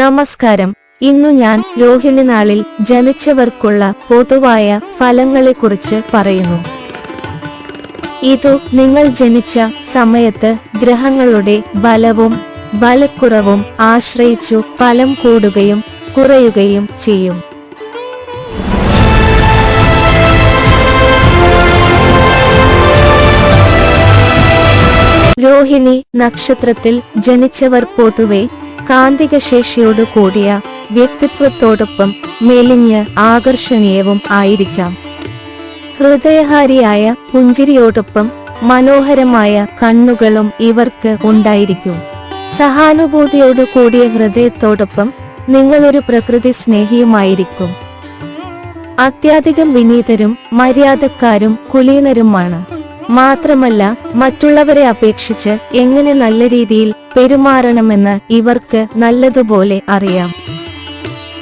നമസ്കാരം. ഇന്നു ഞാൻ രോഹിണി നാളിൽ ജനിച്ചവർക്കുള്ള പൊതുവായ ഫലങ്ങളെക്കുറിച്ച് പറയുന്നു. ഇതു നിങ്ങൾ ജനിച്ച സമയത്ത് ഗ്രഹങ്ങളുടെ ബലവും ബലക്കുറവും ആശ്രയിച്ചു ഫലം കൂടുകയും കുറയുകയും ചെയ്യും. രോഹിണി നക്ഷത്രത്തിൽ ജനിച്ചവർ പൊതുവെ കാന്തിക ശേഷിയോടു കൂടിയ വ്യക്തിത്വത്തോടൊപ്പം മെലിഞ്ഞ് ആകർഷണീയവും ആയിരിക്കാം. ഹൃദയഹാരിയായ പുഞ്ചിരിയോടൊപ്പം മനോഹരമായ കണ്ണുകളും ഇവർക്ക് ഉണ്ടായിരിക്കും. സഹാനുഭൂതിയോട് കൂടിയ ഹൃദയത്തോടൊപ്പം നിങ്ങളൊരു പ്രകൃതി സ്നേഹിയുമായിരിക്കും. അത്യാധികം വിനീതരും മര്യാദക്കാരും കുലീനരുമാണ്. മാത്രമല്ല മറ്റുള്ളവരെ അപേക്ഷിച്ച് എങ്ങനെ നല്ല രീതിയിൽ പെരുമാറണമെന്ന് ഇവർക്ക് നല്ലതുപോലെ അറിയാം.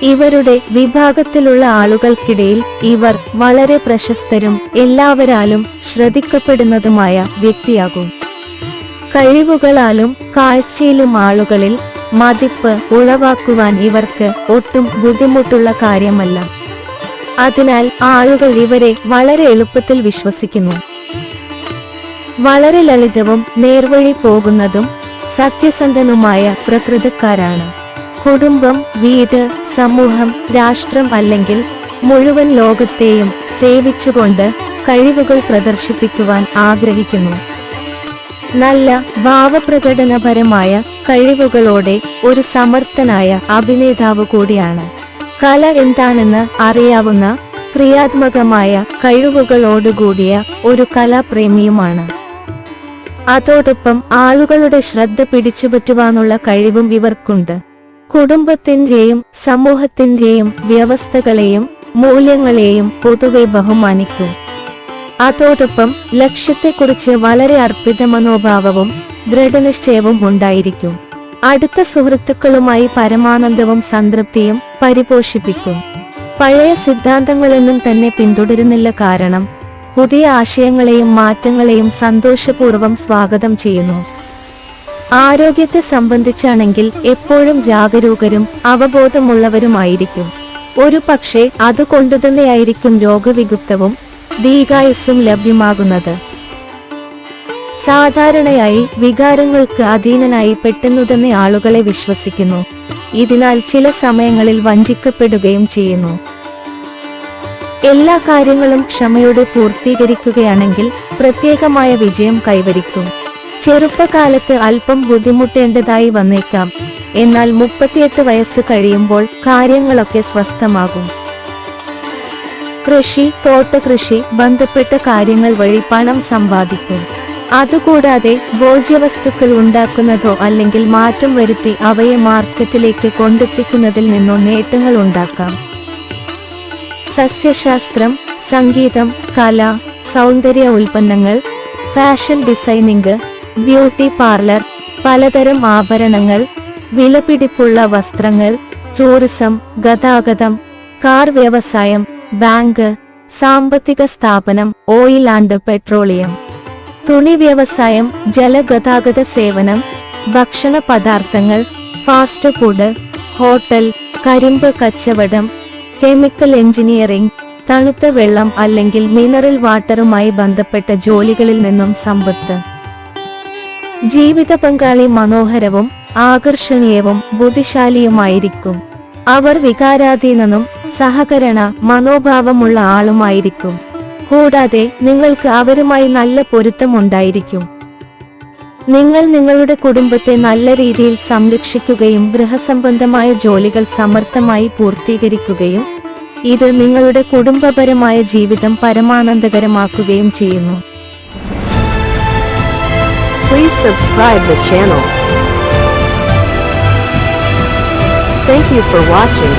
ഇവരുടെ വിഭാഗത്തിലുള്ള ആളുകൾക്കിടയിൽ ഇവർ വളരെ പ്രശസ്തരും എല്ലാവരാലും ശ്രദ്ധിക്കപ്പെടുന്നതുമായ വ്യക്തിയാകും. കഴിവുകളാലും കാഴ്ചയിലും ആളുകളിൽ മതിപ്പ് ഉളവാക്കുവാൻ ഇവർക്ക് ഒട്ടും ബുദ്ധിമുട്ടുള്ള കാര്യമല്ല. അതിനാൽ ആളുകൾ ഇവരെ വളരെ എളുപ്പത്തിൽ വിശ്വസിക്കുന്നു. വളരെ ലളിതവും നേർവഴി പോകുന്നതും സത്യസന്ധനുമായ പ്രകൃതക്കാരാണ്. കുടുംബം വീട് സമൂഹം രാഷ്ട്രം അല്ലെങ്കിൽ മുഴുവൻ ലോകത്തെയും സേവിച്ചുകൊണ്ട് കഴിവുകൾ പ്രദർശിപ്പിക്കുവാൻ ആഗ്രഹിക്കുന്നു. നല്ല ഭാവപ്രകടനപരമായ കഴിവുകളോടെ ഒരു സമർത്ഥനായ അഭിനേതാവ് കൂടിയാണ്. കല എന്താണെന്ന് അറിയാവുന്ന ക്രിയാത്മകമായ കഴിവുകളോടുകൂടിയ ഒരു കലാപ്രേമിയുമാണ്. അതോടൊപ്പം ആളുകളുടെ ശ്രദ്ധ പിടിച്ചുപറ്റുവാനുള്ള കഴിവും ഇവർക്കുണ്ട്. കുടുംബത്തിന്റെയും സമൂഹത്തിന്റെയും വ്യവസ്ഥകളെയും മൂല്യങ്ങളെയും പൊതുവെ ബഹുമാനിക്കും. അതോടൊപ്പം ലക്ഷ്യത്തെക്കുറിച്ച് വളരെ അർപ്പിത മനോഭാവവും ദൃഢനിശ്ചയവും ഉണ്ടായിരിക്കും. അടുത്ത സുഹൃത്തുക്കളുമായി പരമാനന്ദവും സംതൃപ്തിയും പരിപോഷിപ്പിക്കും. പഴയ സിദ്ധാന്തങ്ങളൊന്നും തന്നെ പിന്തുടരുന്നില്ല കാരണം പുതിയ ആശയങ്ങളെയും മാറ്റങ്ങളെയും സന്തോഷപൂർവം സ്വാഗതം ചെയ്യുന്നു. ആരോഗ്യത്തെ സംബന്ധിച്ചാണെങ്കിൽ എപ്പോഴും ജാഗരൂകരും അവബോധമുള്ളവരുമായിരിക്കും. ഒരു പക്ഷേ അതുകൊണ്ടുതന്നെയായിരിക്കും രോഗവിഗുപ്തവും ദീർഘായുസ്സും ലഭ്യമാകുന്നത്. സാധാരണയായി വികാരങ്ങൾക്ക് അധീനനായി പെട്ടെന്നു തന്നെ ആളുകളെ വിശ്വസിക്കുന്നു. ഇതിനാൽ ചില സമയങ്ങളിൽ വഞ്ചിക്കപ്പെടുകയും ചെയ്യുന്നു. എല്ലാ കാര്യങ്ങളും ക്ഷമയോടെ പൂർത്തീകരിക്കുകയാണെങ്കിൽ പ്രത്യേകമായ വിജയം കൈവരിക്കും. ചെറുപ്പകാലത്ത് അല്പം ബുദ്ധിമുട്ടേണ്ടതായി വന്നേക്കാം. എന്നാൽ മുപ്പത്തിയെട്ട് വയസ്സ് കഴിയുമ്പോൾ കാര്യങ്ങളൊക്കെ സ്വസ്ഥമാകും. കൃഷി തോട്ടകൃഷി ബന്ധപ്പെട്ട കാര്യങ്ങൾ വഴി പണം സമ്പാദിക്കും. അതുകൂടാതെ ഭോജ്യവസ്തുക്കൾ ഉണ്ടാക്കുന്നതോ അല്ലെങ്കിൽ മാറ്റം വരുത്തി അവയെ മാർക്കറ്റിലേക്ക് കൊണ്ടെത്തിക്കുന്നതിൽ നിന്നോ നേട്ടങ്ങൾ ഉണ്ടാക്കാം. സസ്യശാസ്ത്രം സംഗീതം കല സൗന്ദര്യ ഉൽപ്പന്നങ്ങൾ ഫാഷൻ ഡിസൈനിംഗ് ബ്യൂട്ടി പാർലർ പലതരം ആഭരണങ്ങൾ വിലപിടിപ്പുള്ള വസ്ത്രങ്ങൾ ടൂറിസം ഗതാഗതം കാർ വ്യവസായം ബാങ്ക് സാമ്പത്തിക സ്ഥാപനം ഓയിൽ ആൻഡ് പെട്രോളിയം. തുണി വ്യവസായം ജലഗതാഗത സേവനം ഭക്ഷണ പദാർത്ഥങ്ങൾ ഫാസ്റ്റ് ഫുഡ് ഹോട്ടൽ കരിമ്പ് കച്ചവടം കെമിക്കൽ എഞ്ചിനീയറിംഗ് തണുത്ത വെള്ളം അല്ലെങ്കിൽ മിനറൽ വാട്ടറുമായി ബന്ധപ്പെട്ട ജോലികളിൽ നിന്നും സമ്പത്ത്. ജീവിത പങ്കാളി മനോഹരവും ആകർഷണീയവും ബുദ്ധിശാലിയുമായിരിക്കും. അവർ വികാരാധീനനും സഹകരണ മനോഭാവമുള്ള ആളുമായിരിക്കും. കൂടാതെ നിങ്ങൾക്ക് അവരുമായി നല്ല പൊരുത്തമുണ്ടായിരിക്കും നിങ്ങൾ നിങ്ങളുടെ കുടുംബത്തെ നല്ല രീതിയിൽ സംരക്ഷിക്കുകയും ഗൃഹസംബന്ധമായ ജോലികൾ സമർത്ഥമായി പൂർത്തീകരിക്കുകയും ഇത് നിങ്ങളുടെ കുടുംബപരമായ ജീവിതം പരമാനന്ദകരമാക്കുകയും ചെയ്യുന്നു Please subscribe the channel. Thank you for watching.